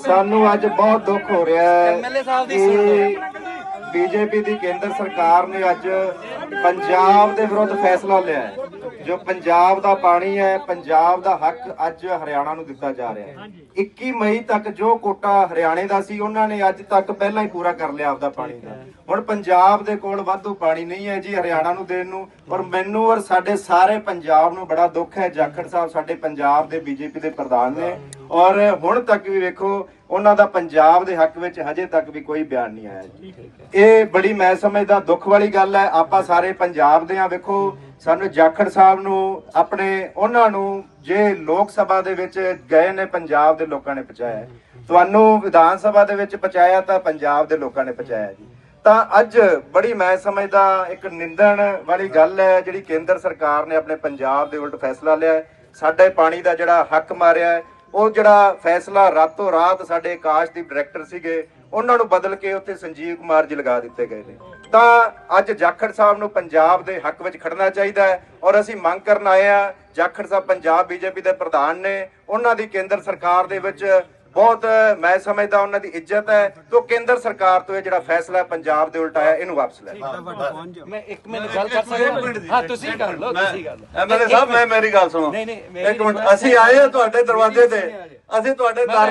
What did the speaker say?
ਸਾਨੂੰ ਅੱਜ ਬਹੁਤ ਦੁੱਖ ਹੋ ਰਿਹਾ ਹੈ MLA ਸਾਹਿਬ ਦੀ ਕਿ ਬੀਜੇਪੀ ਦੀ ਕੇਂਦਰ ਸਰਕਾਰ ਨੇ ਅੱਜ ਪੰਜਾਬ ਦੇ ਵਿਰੁੱਧ ਫੈਸਲਾ ਲਿਆ ਹੈ। ਜੋ ਪੰਜਾਬ ਦਾ ਪਾਣੀ ਹੈ ਪੰਜਾਬ ਦਾ ਹੱਕ ਅੱਜ ਹਰਿਆਣਾ ਨੂੰ ਦਿੱਤਾ ਜਾ ਰਿਹਾ ਹੈ। 21 ਮਈ ਤੱਕ ਜੋ ਕੋਟਾ ਹਰਿਆਣੇ ਦਾ ਸੀ ਉਹਨਾਂ ਨੇ ਅੱਜ ਤੱਕ ਪਹਿਲਾਂ ਹੀ ਪੂਰਾ ਕਰ ਲਿਆ ਆਪਦਾ ਪਾਣੀ ਦਾ। ਹੁਣ ਪੰਜਾਬ ਦੇ ਕੋਲ ਵਾਧੂ ਪਾਣੀ ਨਹੀਂ ਹੈ ਜੀ ਹਰਿਆਣਾ ਨੂੰ ਦੇਣ ਨੂੰ ਔਰ ਮੈਨੂੰ ਔਰ ਸਾਡੇ ਸਾਰੇ ਪੰਜਾਬ ਨੂੰ ਬੜਾ ਦੁੱਖ ਹੈ। ਜਾਖੜ ਸਾਹਿਬ ਸਾਡੇ ਪੰਜਾਬ ਦੇ ਬੀਜੇਪੀ ਦੇ ਪ੍ਰਧਾਨ ਨੇ ਔਰ ਹੁਣ ਤੱਕ ਵੀ ਵੇਖੋ ਉਹਨਾਂ ਦਾ ਪੰਜਾਬ ਦੇ ਹੱਕ ਵਿੱਚ ਹਜੇ ਤੱਕ ਵੀ ਕੋਈ ਬਿਆਨ ਨਹੀਂ ਆਇਆ ਜੀ। ਇਹ ਬੜੀ ਮੈਂ ਸਮਝਦਾ ਦੁੱਖ ਵਾਲੀ ਗੱਲ ਹੈ। ਆਪਾਂ ਸਾਰੇ ਪੰਜਾਬ ਦੇ ਆ ਵੇਖੋ ਸਾਨੂੰ ਜਾਖੜ ਸਾਹਿਬ ਨੂੰ, ਆਪਣੇ ਉਹਨਾਂ ਨੂੰ ਜੇ ਲੋਕ ਸਭਾ ਦੇ ਵਿੱਚ ਗਏ ਨੇ, ਪੰਜਾਬ ਦੇ ਲੋਕਾਂ ਨੇ ਪਹੁੰਚਾਇਆ ਤੁਹਾਨੂੰ ਵਿਧਾਨ ਸਭਾ ਦੇ ਵਿੱਚ ਪਹੁੰਚਾਇਆ ਤਾਂ ਪੰਜਾਬ ਦੇ ਲੋਕਾਂ ਨੇ ਪਹੁੰਚਾਇਆ ਜੀ। ਤਾਂ ਅੱਜ ਬੜੀ ਮੈਂ ਸਮਝਦਾ ਇੱਕ ਨਿੰਦਣ ਵਾਲੀ ਗੱਲ ਹੈ, ਜਿਹੜੀ ਕੇਂਦਰ ਸਰਕਾਰ ਨੇ ਆਪਣੇ ਪੰਜਾਬ ਦੇ ਉਲਟ ਫੈਸਲਾ ਲਿਆ ਸਾਡੇ ਪਾਣੀ ਦਾ ਜਿਹੜਾ ਹੱਕ ਮਾਰਿਆ ਉਹ ਜਿਹੜਾ ਫੈਸਲਾ ਰਾਤੋਂ ਰਾਤ ਸਾਡੇ ਆਕਾਸ਼ਦੀਪ ਡਾਇਰੈਕਟਰ ਸੀਗੇ ਉਹਨਾਂ ਨੂੰ ਬਦਲ ਕੇ ਉੱਥੇ ਸੰਜੀਵ ਕੁਮਾਰ ਜੀ ਲਗਾ ਦਿੱਤੇ ਗਏ ਨੇ। ਤਾਂ ਅੱਜ ਜਾਖੜ ਸਾਹਿਬ ਨੂੰ ਪੰਜਾਬ ਦੇ ਹੱਕ ਵਿੱਚ ਖੜਨਾ ਚਾਹੀਦਾ ਹੈ ਔਰ ਅਸੀਂ ਮੰਗ ਕਰਨ ਆਏ ਆ ਜਾਖੜ ਸਾਹਿਬ ਪੰਜਾਬ ਬੀਜੇਪੀ ਦੇ ਪ੍ਰਧਾਨ ਨੇ ਉਹਨਾਂ ਦੀ ਕੇਂਦਰ ਸਰਕਾਰ ਦੇ ਵਿੱਚ ਬਹੁਤ ਮੈਂ ਸਮਝਦਾ ਉਹਨਾਂ ਦੀ ਇੱਜ਼ਤ ਹੈ ਕਿ ਉਹ ਕੇਂਦਰ ਸਰਕਾਰ ਤੋਂ ਇਹ ਜਿਹੜਾ ਫੈਸਲਾ ਪੰਜਾਬ ਦੇ ਉਲਟ ਆਇਆ ਇਹਨੂੰ ਵਾਪਸ ਲੈ ਮੈਂ ਇੱਕ ਮਿੰਟ ਗੱਲ ਕਰ ਸਕਦਾ ਹਾਂ। ਤੁਸੀਂ ਕਰ ਲਓ ਤੁਸੀਂ ਲਓ। ਐਮਐਲਏ ਸਾਹਿਬ ਮੈਂ ਮੇਰੀ ਗੱਲ ਸੁਣੋ। ਨਹੀਂ, ਨਹੀਂ, ਮੇਰੀ ਇੱਕ ਮਿੰਟ ਅਸੀਂ ਆਏ ਆ ਤੁਹਾਡੇ ਦਰਵਾਜ਼ੇ ਤੇ। ਅਸੀਂ ਤੁਹਾਡੇ ਦਰ